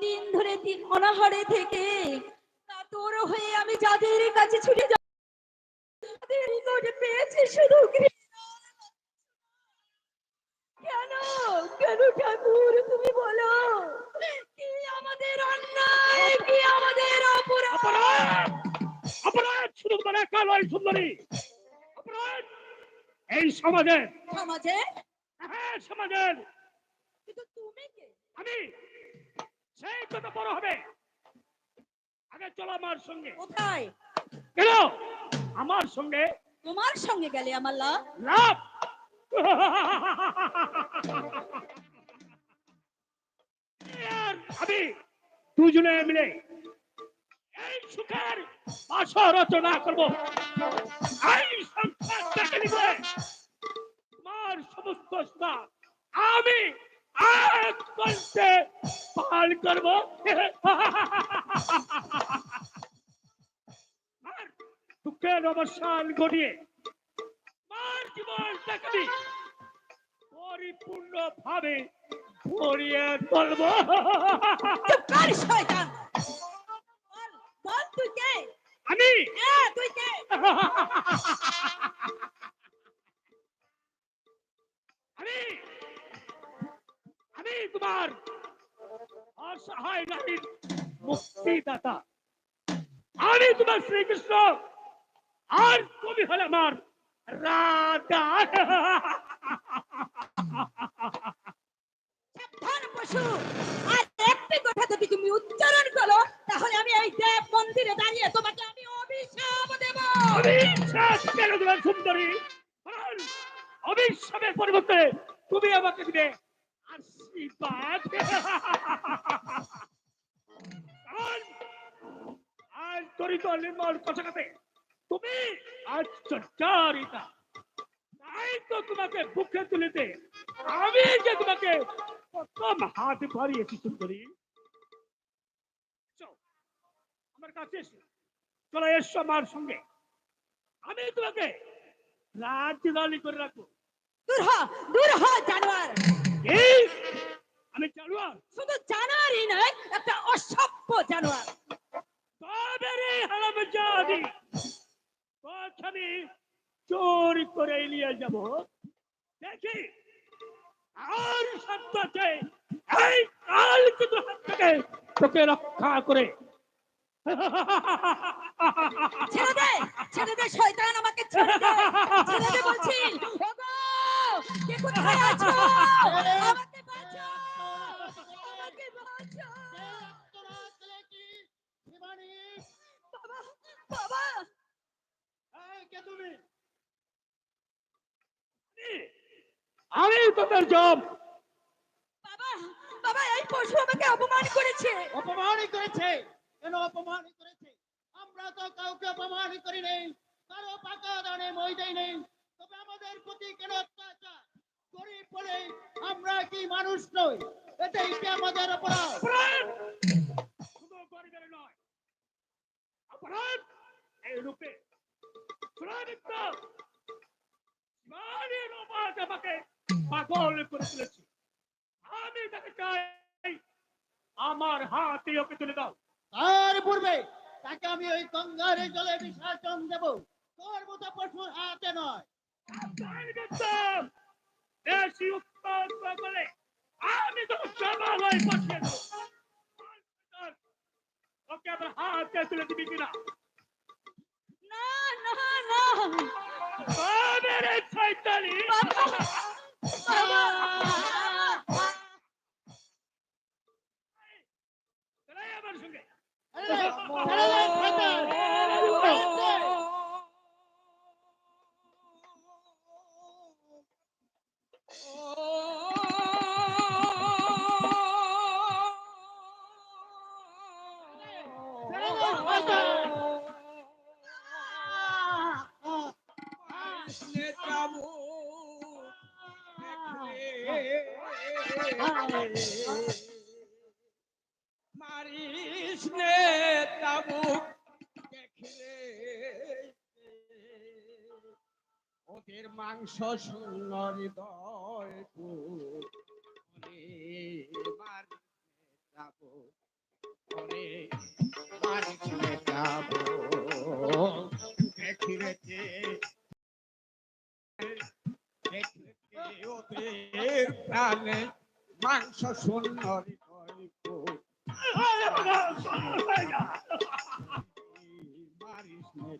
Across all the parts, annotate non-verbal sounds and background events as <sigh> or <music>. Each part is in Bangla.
দিন ধরে অনাহারে থেকে কাতর হয়ে আমি যাদের কাছে ছুটে যাব তাদের শুধু কেন? কেন ঠাকুর তুমি বলো কি আমাদের অন্যায় কি আমাদের অপরাধ? অপরাধ! শুধু তোমার একা সুন্দরী। অপরাধ! এই সমাজের সমাজে? হ্যাঁ সমাজের কিন্তু তুমি কে? আমি। সেই কত বড় হবে। আগে চলো আমার সঙ্গে। কোথায়? কেন? আমার সঙ্গে। তোমার সঙ্গে গেলে আমার লাভ? লাভ? আমি দুজনে মিলে এই সুখের বাসা রচনা করব। এই সংসার নিবে। তোমার সমস্ত আমি এক পাল করব। দুঃখের অবসান ঘটিয়ে আমার জীবনটাকে পরিপূর্ণ ভাবে ভরিয়ে তুলব। আমি? আমি? তোমার অসহায় নারীর মুক্তিদাতা। আমি তোমার শ্রীকৃষ্ণ। আর তুমি হলে আমার রাধা পশু। আর একটি কথা যদি তুমি উচ্চারণ করো তাহলে আমি এই দেব মন্দিরে দাঁড়িয়ে তোমাকে আমি অভিশাপ দেব। অবিশ্বাস কেন তোমার সুন্দরী? বরং পরিবর্তে তুমি আমাকে দিবে আশীর্বাদ কারণ আজ তরিত নির্মল কথাটাতে তুমি আজ চর্চারিতা তাই তো তোমাকে বুকে তুলিতে আমি যে তোমাকে প্রথম হাত বাড়িয়েছি সুন্দরী আমার কাছে এসো চলে এসো আমার সঙ্গে আমি তোমাকে রাজধানী করে রাখব দূর হ দূর হ জানোয়ার। এই আমি জানুয়ার? শুধু জানোয়ারই নয় একটা অসভ্য জানোয়ার। তবে রে হারাম জাদি আমি চোরি করে নিয়ে যাব। দেখি আর সত্যতে এই কাল কিন্তু হাত থেকে তোকে রক্ষা করে। ছেড়ে দে ছেড়ে দে শয়তান আমাকে ছেড়ে দে। ছেড়ে দে বলছি। ওগো কে কোথায় আছো? আমাকে <laughs> তোদের জব। বাবা বাবা এই পশু আমাকে অপমান করেছে। অপমানই করেছে? কেন অপমান করেছে? আমরা তো কাউকে অপমান করি নেই। কারও পাকা দানে মই দেই নেই। তবে আমাদের প্রতি কেন অত্যাচার? গরিব বলে আমরা কি মানুষ নই? এটাই কি আমাদের অপরাধ? অপরাধ! শুধু গরিবের নয়। অপরাধ এই রূপে। সুরাদিত্য মানের অবাধ আমাকে পাগল করে আমি তাকে চাই আমার হাতে ওকে তুলে দাও। তার পূর্বে তাকে আমি ওই গঙ্গারে জলে বিসর্জন দেব। তোর মতো পশুর হাতে নয়। বেশি উত্তপ্ত বলে আমি তো সমালয় বসিয়ে দেবো। ওকে আমার হাতে তুলে দিবি কিনা? না না না। বাবেরে শয়তানি! বাবা বাবা দেখিরেছে ওদের প্রাণে মাংস গো। মারিস নে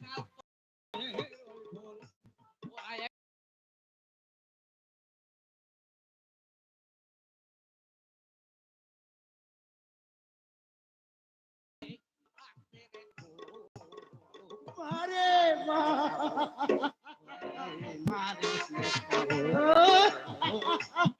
যাব আরে মা মারিস নে যাব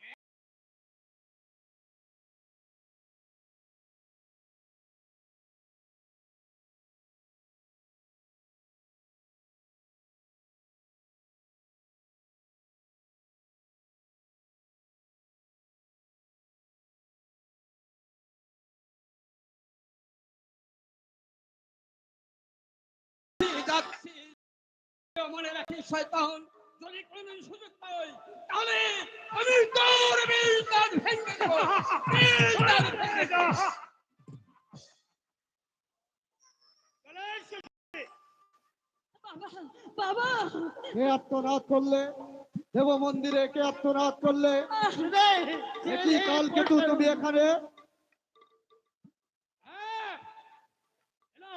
মনে রাখি শয়তান যদি কোনোদিন সুযোগ পাই তাহলে আমি তোর বিলদার ভেঙে দেব। বিলদার ভেঙে দেব। বাবা বাবা। কে আত্মনাদ করলে? দেব মন্দিরে কে আত্মনাদ করলে? এটি কালকে তুমি এখানে হ্যাঁ, এলো।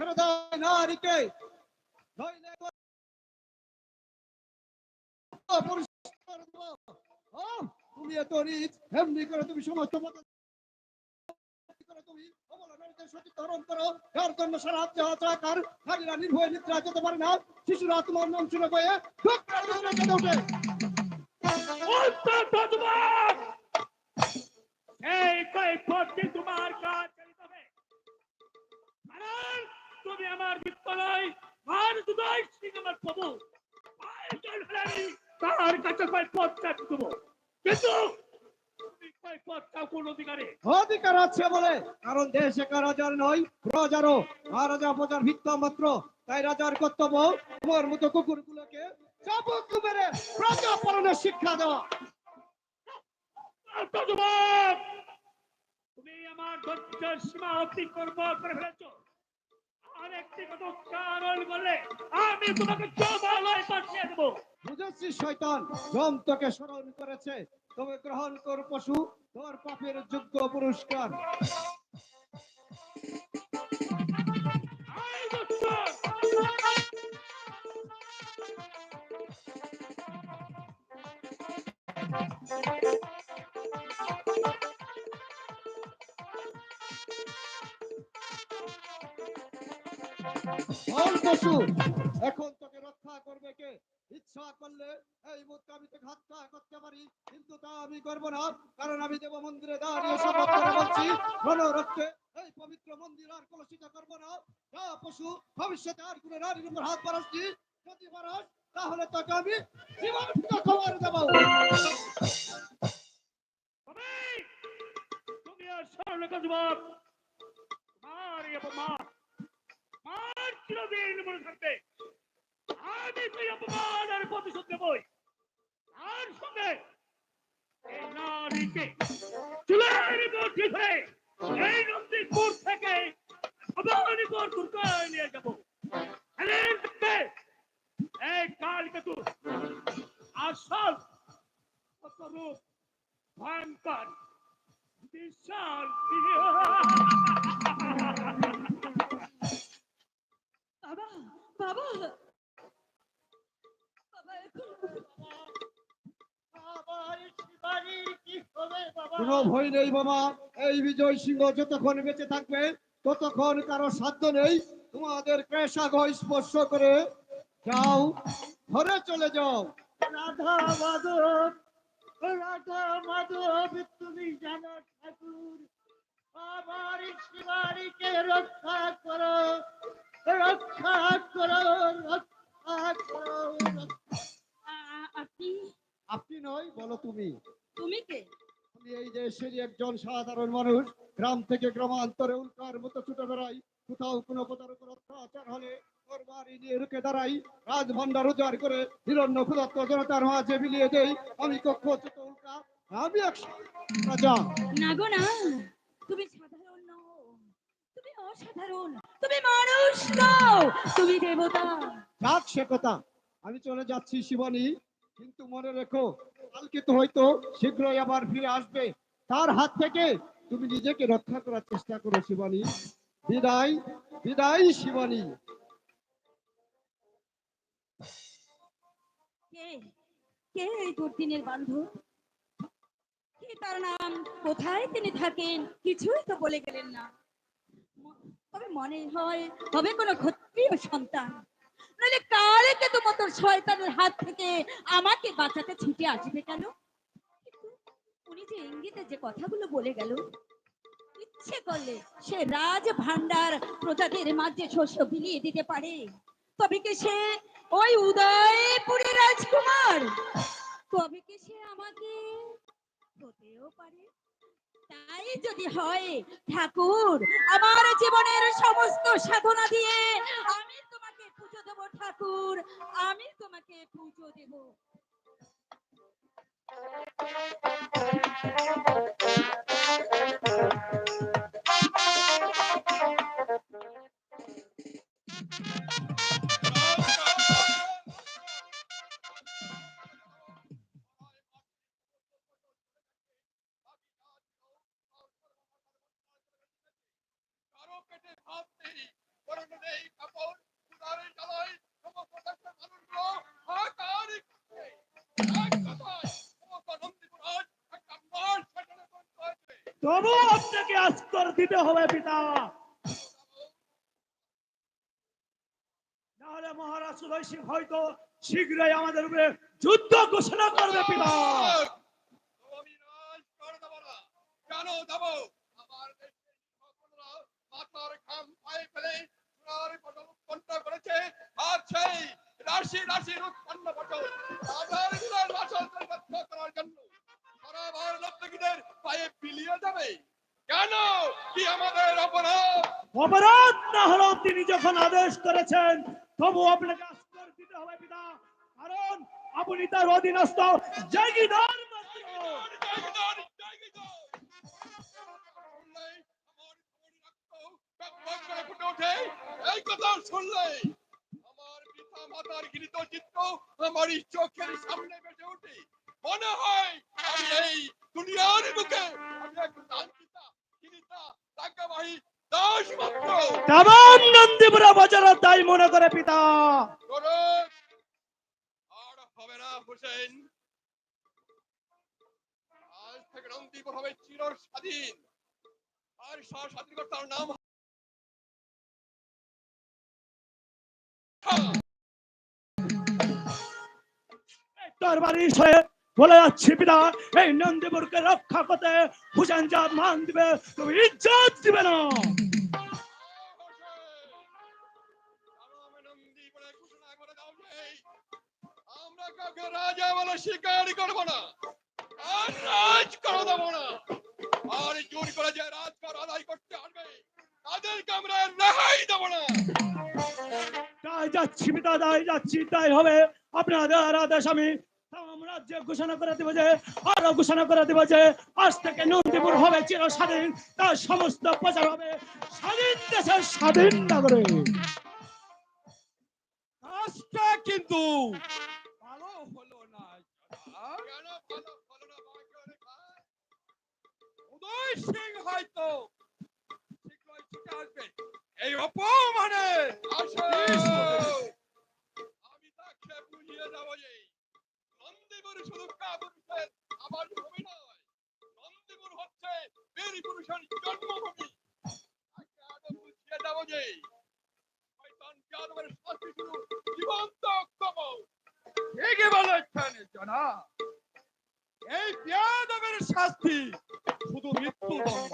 ছেড়ে দাও নারীকে নইলে পরিষ্কার দেবো। ও, তুমি এত রিচ এমনি করে তুমি সমস্ত তুমি অবলা নারীদের সঠিক ধারণ করো। যার জন্য না। শিশুরা তোমার নাম শুনে কৈফতটি তোমার কাজ তুমি আমার নয় আর দুদয় সিং আমার প্রভু আমি তার কাছে কৈফত চাইতে দেবো কিন্তু অধিকারে? আছে বলে কারণ দেশ একা রাজার নয় প্রজারও মহারাজা প্রজার ভিত্তা মাত্র তাই রাজার কর্তব্য তোমার মতো কুকুরগুলোকে চাবুক মেরে প্রজা পালনের শিক্ষা দেওয়া। তুমি আমার ধৈর্যের সীমা অতিক্রম করে ফেলেছ। আর একটি কথা কারণ বললে আমি তোমাকে জমালয় পাঠিয়ে দেবো। বুঝেছি শয়তান। জম তোকে স্মরণ করেছে। তবে গ্রহণ কর পশু তোর পাপের যোগ্য পুরস্কার। আই দুষ্ট! বল পশু এখন তোকে রক্ষা করবে কে? ইচ্ছা করলে এই মুহূর্তে আমি তোকে হত্যা করতে পারি, কিন্তু তা আমি করব না, কারণ আমি দেব মন্দিরে দাঁড়িয়ে শপথ করে বলছি রক্তে এই পবিত্র মন্দির আর কলসিত করব না। যা পশু, ভবিষ্যতে আর কোনো নারীর উপর হাত বাড়াচ্ছি যদি বাড়াস, তাহলে তোকে আমি জীবন্ত খবর দেবো। তুমি আর স্মরণ যুবক তোমার এই অপমান মার চিরদিন মনে থাকবে আমি তুই অপমান আর প্রতিশোধ দেবই আর সঙ্গে নারীকে চুলের মধ্যে ধরে এই নন্দীপুর থেকে অবনীপুর দুর্গায় নিয়ে যাব। এই এই কালকেতু আসল রূপ বিশাল বাবা বাবা। বাবা এখন আমার শিবানীর কি হবে বাবা? কোনো ভয় নেই বাবা। এই বিজয় সিংহ যতক্ষণ বেঁচে থাকবে ততক্ষণ কারও সাধ্য নেই। তোমাদের পেশাগ স্পর্শ করে যাও ঘরে চলে যাও। রাধা মাধব রাধা মাধব তুমি জানো ঠাকুর। আমার রক্ষা করো। রক্ষা করো রক্ষা করো আ- আ- আপনি? আপনি নয় বলো তুমি। তুমি কে? আমি এই দেশেরই একজন সাধারণ মানুষ গ্রাম থেকে গ্রামান্তরে উল্কার মতো ছুটে বেড়াই। কোথাও কোনো উপর অত্যাচার হলে ওর বাড়ি নিয়ে রুখে দাঁড়াই। উদ্ধার করে হিরণ্য ক্ষুধাত্ম জনতার মাঝে বিলিয়ে দেই। আমি কক্ষ ছোট উল্কা আমি এক রাজা। না গো না। তুমি সাধারণ নও তুমি অসাধারণ। তুমি মানুষ নও তুমি দেবতা। যাক সে কথা? আমি চলে যাচ্ছি শিবানী কিন্তু মনে রেখো কালকে তো হয়তো শীঘ্রই আবার ফিরে আসবে। তার হাত থেকে তুমি নিজেকে রক্ষা করার চেষ্টা করো শিবানী। বিদায় বিদায় শিবানী। কে? কে এই দুর্দিনের বান্ধব? কি তার নাম? কোথায় তিনি থাকেন? কিছুই তো বলে গেলেন না। তবে মনে হয় হবে কোনো ক্ষত্রিয় সন্তান। নইলে কালে কে তোমার তোর শয়তানের হাত থেকে আমাকে বাঁচাতে ছুটে আসবে কেন? উনি যে ইঙ্গিতে যে কথাগুলো বলে গেল, ইচ্ছে করলে সে রাজ ভান্ডার প্রজাদের মাঝে শস্য বিলিয়ে দিতে পারে। তবে কি সে ওই উদয়পুরের রাজকুমার? তবে কি সে আমাকে হতেও পারে? তাই যদি হয়, ঠাকুর, আমার জীবনের সমস্ত সাধনা দিয়ে আমি তোমাকে পুজো দেব, ঠাকুর। আমি তোমাকে পুজো দেব। কারও তবু আপনাকে আস্তর দিতে হবে, পিতা। নাহলে মহারাজ সুদয় সিং হয়তো শীঘ্রই আমাদের উপরে যুদ্ধ ঘোষণা করবে, পিতা। আর সেই রাশি রাশির উৎপন্ন হাজার হাজার করার জন্য সারা নর্তকীদের পায়ে বিলিয়ে যাবে কেন? কি আমাদের অপরাধ? অপরাধ না হলেও তিনি যখন আদেশ করেছেন তবু আপনাকে আস্তর দিতে হবে পিতা। কারণ আপনি তার অধীনস্থ। জাগিদার। শুনলেই। এই কথা শুনলে আমার পিতা মাতার গৃহীত চিত্র আমার চোখের সামনে ভেসে ওঠে। মনে হয় আমি এই দুনিয়ার বুকে আমি এক ঘৃণিতা টাকাবাহী দাস মাত্র তাম নন্দীপুরা বাজার তাই মনে করে পিতা। আর হবে না হোসেন। আজ থেকে নন্দীপুর হবে চির স্বাধীন আর নাম তোর বাড়ির হয়ে বলে যাচ্ছি পিতা এই নন্দীপুরকে রক্ষা করতে হুসেন চাঁদ মান দিবে তুমি ইজ্জত দিবে না। রাজা বলে করব না আর রাজ করে দেবো না। আর জোর করে যে আদায় করতে আসবে তাদেরকে আমরা রেহাই দেবো না। তাই যাচ্ছি পিতা তাই যাচ্ছি তাই হবে। আপনাদের আদেশ আমি রাজ্যে ঘোষণা করে দেবো যে আরও ঘোষণা করে দেবো যে আজ থেকে নন্দীপুর হবে চির স্বাধীন তার সমস্ত প্রচার হবে স্বাধীন দেশের স্বাধীন নাগরিক কাজটা কিন্তু ভালো হলো না উদয় সিং হয়তো এই অপমানে আমি তাকে বুঝিয়ে যাব যে নন্দীপুর শুধু কাপুরুষের আবার ভূমি নয়। নন্দীপুর হচ্ছে বীর পুরুষের জন্মভূমি এই শাস্তি? শুধু মৃত্যুদণ্ড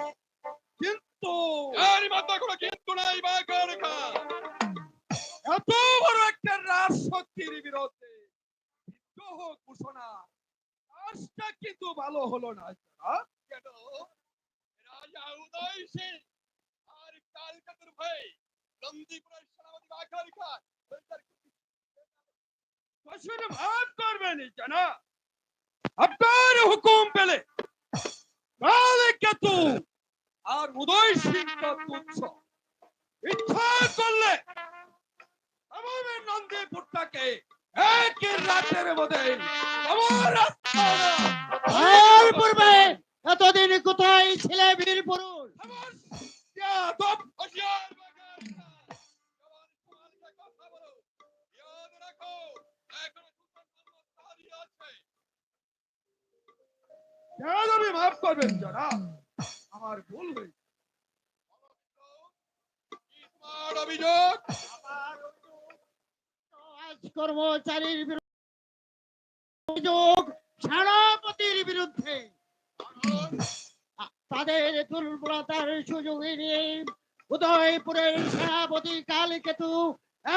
যাদবই মাফ করবেন জনাব আমার ভুল হয়েছে অভিযোগ। কর্মচারীর অভিযোগ সেনাপতির বিরুদ্ধে। তাদের দুর্বলতার সুযোগ নিয়ে উদয়পুরের সেনাপতি কালকেতু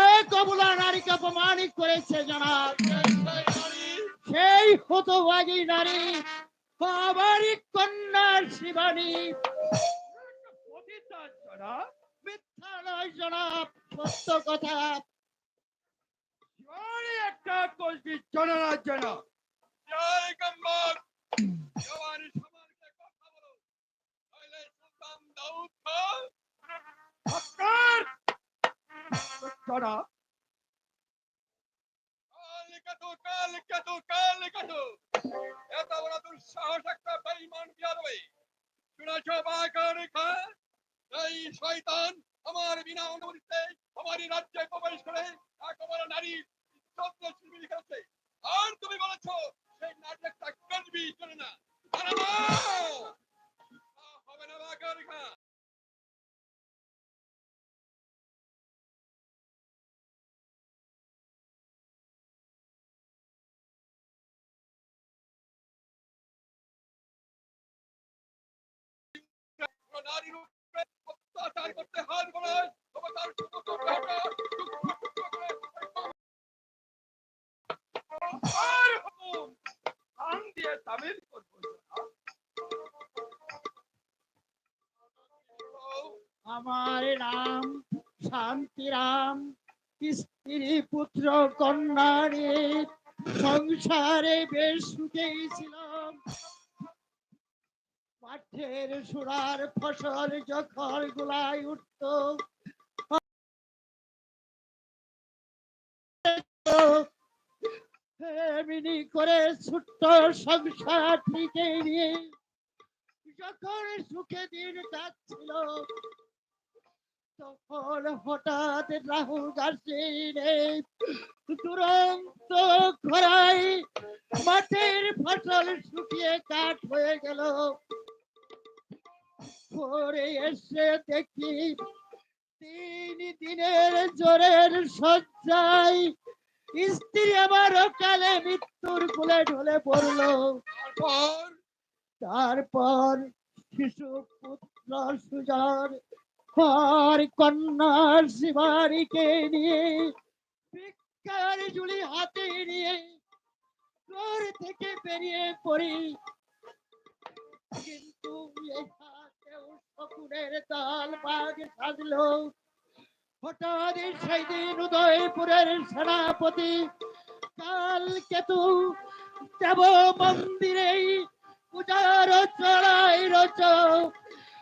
এক অবলা নারীকে অপমানিত করেছে জানাব সেই হতভাগী নারী আমারই কন্যা শিবানী। জনাব মিথ্যা নয় জনাব সত্য কথা। একটা কলটি জনাব। জয় গম্বর জওয়ান সমাজকে এত বড় দুঃসাহস একটা বেঈমান বিয়াদবে শুনেছ বাঁকা এই শয়তান আমার বিনা অনুমতিতে আমারই রাজ্যে প্রবেশ করে একেবারে নারী শিবির করেছে। আর তুমি বলেছ, সেই নারী একটা গর্বি চলে না। হবে না বাঁকা নারীর উপরে অত্যাচার করতে আমার নাম শান্তিরাম স্ত্রী, পুত্র, কন্যা নিয়ে সংসারে বেশ সুখেই ছিলাম। মাঠের সুরার ফসল যখন গুলাই উঠত এমনি করে ছোট্ট সংসার থেকে নিয়ে যখন সুখে দিন যাচ্ছিল, তখন হঠাৎ রাহু গাছে দুরন্ত খরাই মাঠের ফসল শুকিয়ে কাঠ হয়ে গেল। পরে এসে দেখি তিন দিনের জোরের নাই স্ত্রী আমার কালে মৃত্যুর কোলে ঢলে পড়ল। তারপর? শিশু পুত্র সুজন আর কন্যার শিবারিকে নিয়ে ভিক্ষার ঝুলি হাতে নিয়ে ঘর থেকে বেরিয়ে পড়ি। কিন্তু সেনাপতি কাল দেব মন্দিরে পূজার চড়াই রচ।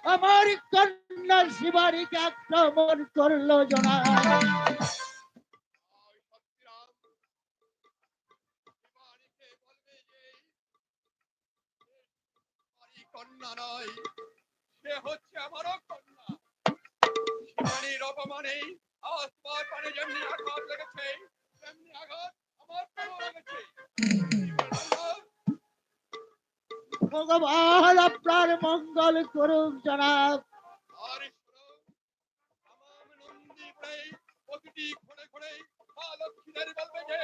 আমার কন্যা শিবারিকে আক্রমণ করল জনা। কন্যা নয় সে হচ্ছে আমারও কন্যা। শিবানীর অপমানে আজ তোমার পানে যেমনি আঘাত লেগেছে তেমনি আঘাত আমার লেগেছে। ভগবান আপনার মঙ্গল করুক জনাব। আর আমার নন্দী প্রায় প্রতিটি ঘরে ঘরে মা লক্ষ্মীদের বলবে যে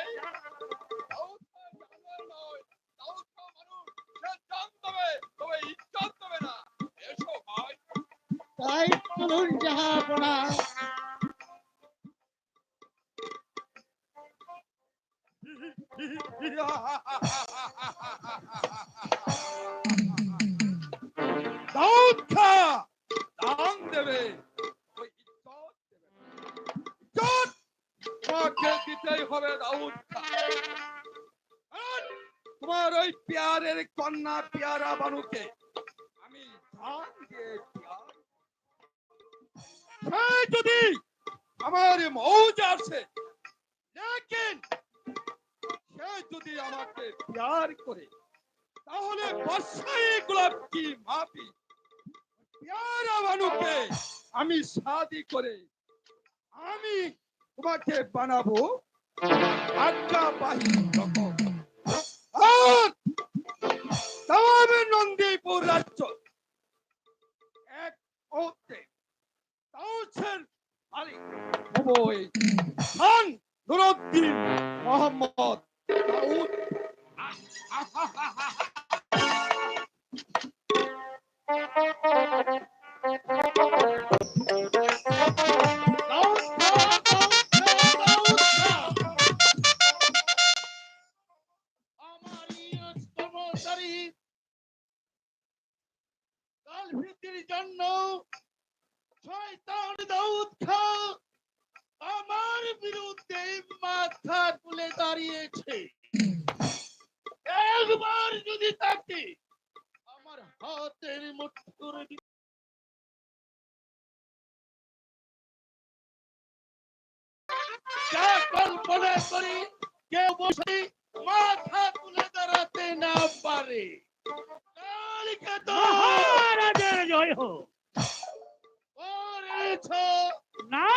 দাউদ খান জানোয়ার নয় দাউদ মানুষ সে জান দেবে তবে ইজ্জত দেবে না এসো ভাই তাই চলুন যাহাপনা দাউদ খা দান দেবে, ওই ইজ্জত দেবে না। ইজ্জত তোমাকে দিতেই হবে তোমার ওই পেয়ারের কন্যা পেয়ারা বানুকে আমি জান দিয়ে যদি আমার মৌজ আছে সে যদি আমাকে প্যার করে, তাহলে গোলাপ কি মাপি? আমি শাদি করে আমি তোমাকে বানাবো আজ্ঞা বাহী রকম। আর তাম নন্দীপুর রাজ্য এক নুরুদ্দিন মোহাম্মদ আমার বিরুদ্ধে মাথা তুলে দাঁড়িয়েছে। একবার যদি তাকে আমার হাতের যা কল্পনা করি কেউ বসে মাথা তুলে দাঁড়াতে না পারে। কালিকা তো মহারাজের জয় হোক। করেছ না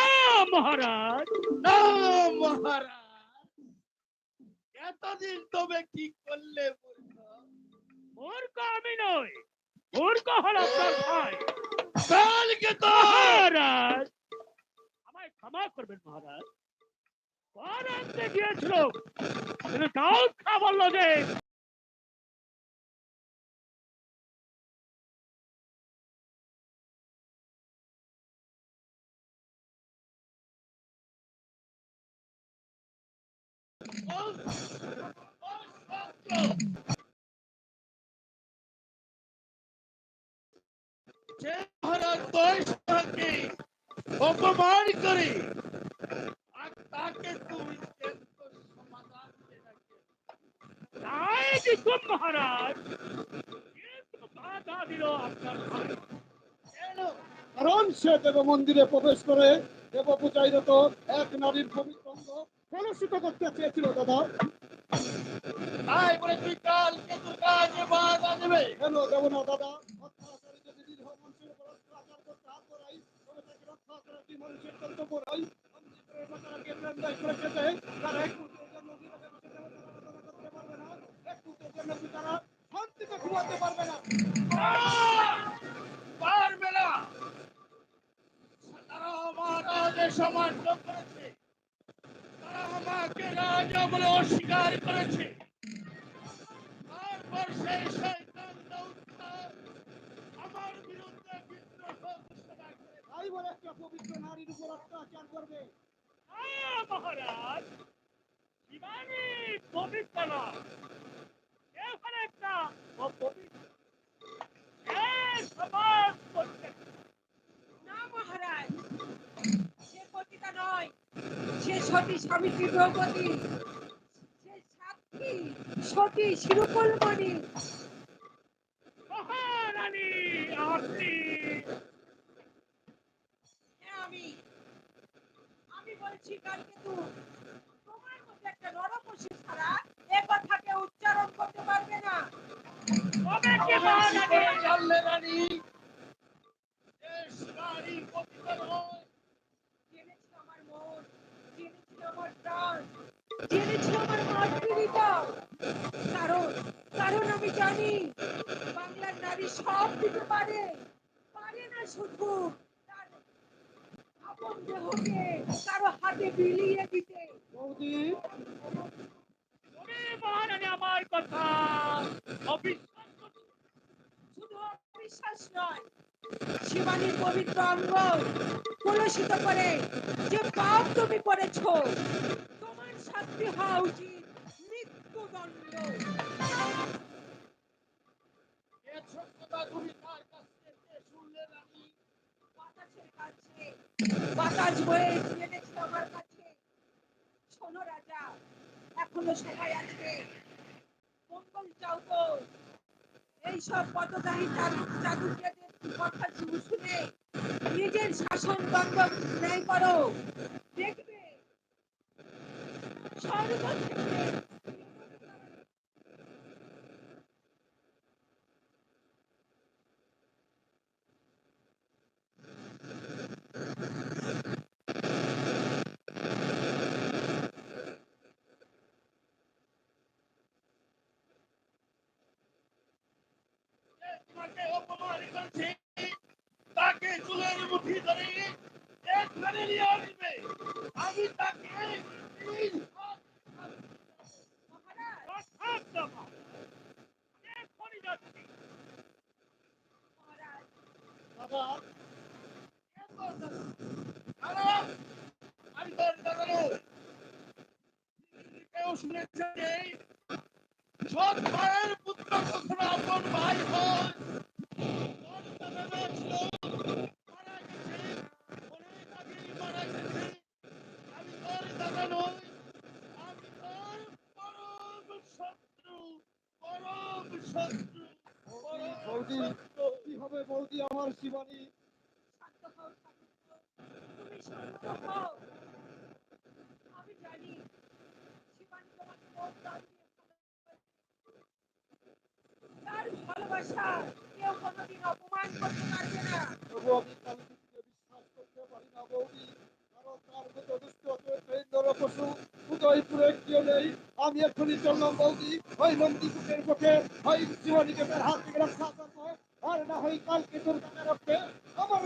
মহারাজ না মহারাজ। এতদিন তবে কি করলে মূর্খ? আমি নই মূর্খ হল আপনার ভাই। কালকে তো মহারাজ আমায় ক্ষমা করবেন মহারাজ। পর আনতে গিয়েছিল কিন্তু দাউদ খা অপমান করে। তাকে তুমি মহারাজ কারণ সে দেব মন্দিরে প্রবেশ করে দেব পূজাইরত এক নারীর পবিত্র কলুষিত করতে চেয়েছিল দাদা। তাই বলে তুই কালকে তোর কাজে বাধা দেবে কেন দেব না দাদা? অত্যাচারী যদি নিরীহ মানুষের উপর অত্যাচার করতে হাত বাড়াই, তবে তাকে রক্ষা করা কি মানুষের কর্তব্য নয়? মন্দিরের বেচারাকে প্রেমদায় করে খেতে, তারা এক মুহূর্তের জন্য করতে পারবে না, এক মুহূর্তের জন্য তারা শান্তিতে ঘুমাতে পারবে না। পারবে না। তারা আমার আদেশ অমান্য করেছে তারা তারা আমাকে রাজা বলে অস্বীকার করেছে। তারপর সেই শয়তান আমার বিরুদ্ধে বিদ্রোহ ঘোষণা করে। তাই বলে একটা পবিত্র নারীর উপর অত্যাচার করবে। মহারাজ। শিবানী পবিত্র নয় এখানে একটা অপবিত্র। সমাজ না মহারাজ। পতিতা নয় সে সতী স্বামীজি দ্রৌপদী সে সাক্ষী সতী শিরুকলমণি। মহারানী আপনি। হ্যাঁ আমি। আমি বলছি কালকে তুই সব দিতে পারে। পারে না শুধু। তার আপন দেহকে কারও হাতে বিলিয়ে দিতে। আমার কথা। অবিশ্বাস শুধু অবিশ্বাস নয়। শিবানীর পবিত্র অঙ্গ কলুষিত করে যে পাপ তুমি করেছ তোমার শাস্তি হওয়া উচিত। বয়ে জেনেছে আমার কাছে। শোনো রাজা, এখনও সময় আছে মঙ্গল চাও তো এইসব পদদাহী জাদু জাদুকেদের কথা শুনে নিজের শাসন দণ্ড ন্যায় করো। দেখবে স্বর্গ থেকে যে তোমাকে অপমান করেছে তাকে চুলের মুঠি ধরে এখানে নিয়ে আসবে আমি তাকে তিন হাত মহারাজ রক্ষার দেবো। এক্ষুনি যাচ্ছি। মহারাজ বাবা দাঁড়া, আমি তোর দাঁড়ানো। কেউ শুনেছে যে সৎ মায়ের পুত্র কখনো আপন ভাই হয় তোর দাদারা ছিল মারা গেছে অনেক আগেই মারা গেছে আমি তোর দাদা নই আমি তোর পরম শত্রু পরম শত্রু পরম বৌদি শত্রু কি হবে বৌদি আমার শিবানী শান্ত হও শান্ত হও। তুমি শান্ত হও আমি জানি শিবানী তোমাকে বহুত প্রাণ দিয়ে ভালোবাসে। তার ভালোবাসা, কেউ কোনোদিন অপমান করতে পারবে না। তবু আমি কালকে বিশ্বাস করতে পারি না, বৌদি। কারণ তার দুষ্ট চৈতন্য পশু উদয়পুরে কেউ নেই। এক্ষুনি চললাম, বৌদি। ওই নন্দীপুরের পক্ষে ওই শিবানীকে হাত থেকে রক্ষা করব আর না হয় কালকে দুর্গা রক্ষে। আমার